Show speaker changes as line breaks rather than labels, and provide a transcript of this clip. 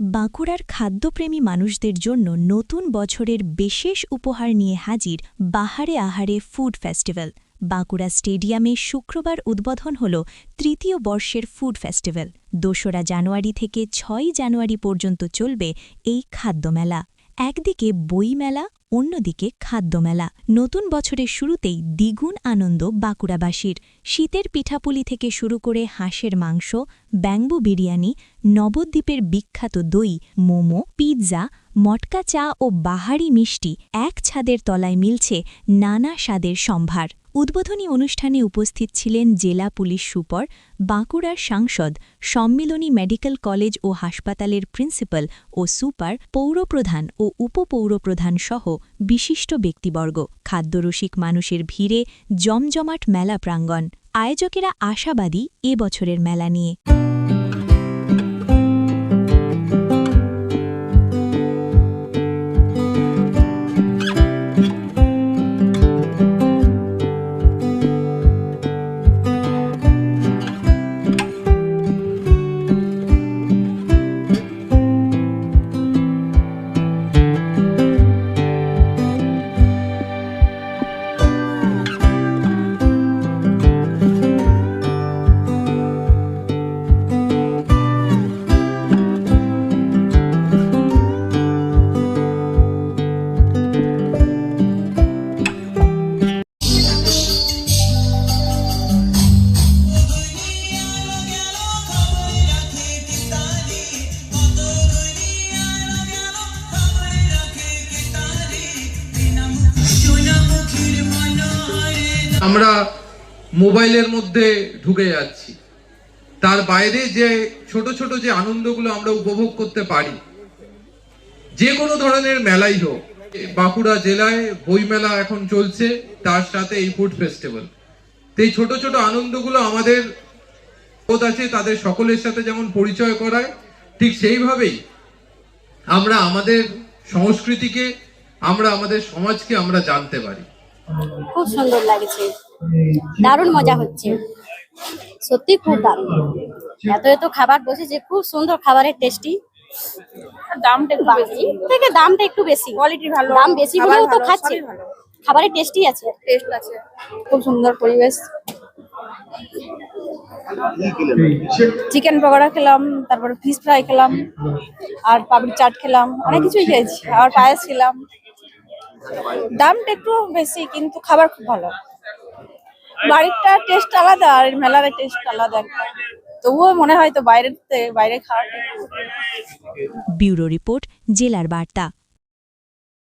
বাঁকুড়ার খাদ্যপ্রেমী মানুষদের জন্য নতুন বছরের বিশেষ উপহার নিয়ে হাজির বাহারে আহারে ফুড ফেস্টিভ্যাল। বাঁকুড়া স্টেডিয়ামে শুক্রবার উদ্বোধন হল তৃতীয় বর্ষের ফুড ফেস্টিভ্যাল। দোসরা জানুয়ারি থেকে ছয় জানুয়ারি পর্যন্ত চলবে এই খাদ্যমেলা। একদিকে বইমেলা, অন্যদিকে খাদ্যমেলা। নতুন বছরের শুরুতেই দ্বিগুণ আনন্দ বাঁকুড়াবাসীর। শীতের পিঠাপুলি থেকে শুরু করে হাঁসের মাংস ব্যাম্বু বিরিয়ানি, নবদ্বীপের বিখ্যাত দই, মোমো, পিৎজা, মটকা চা ও বাহারি মিষ্টি এক ছাদের তলায় মিলছে নানা স্বাদের সম্ভার। উদ্বোধনী অনুষ্ঠানে উপস্থিত ছিলেন জেলা পুলিশ সুপার, বাঁকুড়ার সাংসদ, সম্মিলনী মেডিকেল কলেজ ও হাসপাতালের প্রিন্সিপাল ও সুপার, পৌরপ্রধান ও উপপৌরপ্রধান সহ বিশিষ্ট ব্যক্তিবর্গ। খাদ্যরসিক মানুষের ভিড়ে জমজমাট মেলা প্রাঙ্গণ। আয়োজকেরা আশাবাদী এ বছরের মেলা নিয়ে।
আমরা মোবাইলের মধ্যে ঢুকে যাচ্ছি। তার বাইরে যে ছোট ছোট যে আনন্দগুলো আমরা উপভোগ করতে পারি, যে কোনো ধরনের মেলাই হোক, বাঁকুড়া জেলায় বই মেলা এখন চলছে, তার সাথে এই ফুড ফেস্টিভ্যাল। তো এই ছোট ছোট আনন্দগুলো আমাদের আছে তাদের সকলের সাথে যেমন পরিচয় করায়, ঠিক সেইভাবেই আমরা আমাদের সংস্কৃতিকে, আমরা আমাদের সমাজকে আমরা জানতে পারি।
খুব সুন্দর লাগছে। দারুণ মজা হচ্ছে। সত্যি খুব দারুণ। এত এত খাবার বসেছে খুব সুন্দর খাবারের টেস্টি
দামটা একটু বেশি।
থেকে দামটা একটু বেশি।
কোয়ালিটি ভালো।
দাম বেশি হলেও তো খাচ্ছে। খাবারের টেস্টি আছে।
টেস্ট আছে। খুব সুন্দর পরিবেশ। চিকেন পকোড়া খেলাম তারপর ফিশ ফ্রাই খেলাম আর পাপড়ি চাট খেলাম অনেক কিছুই খেয়েছি। আর পায়েস খেলাম। দামটা একটু বেশি, কিন্তু খাবার খুব ভালো। বাড়িরটা টেস্ট আলাদা আর মেলার টেস্ট আলাদা তবুও মনে হয় তো বাইরের বাইরে খাওয়াটা
ব্যুরো রিপোর্ট, জেলার বার্তা।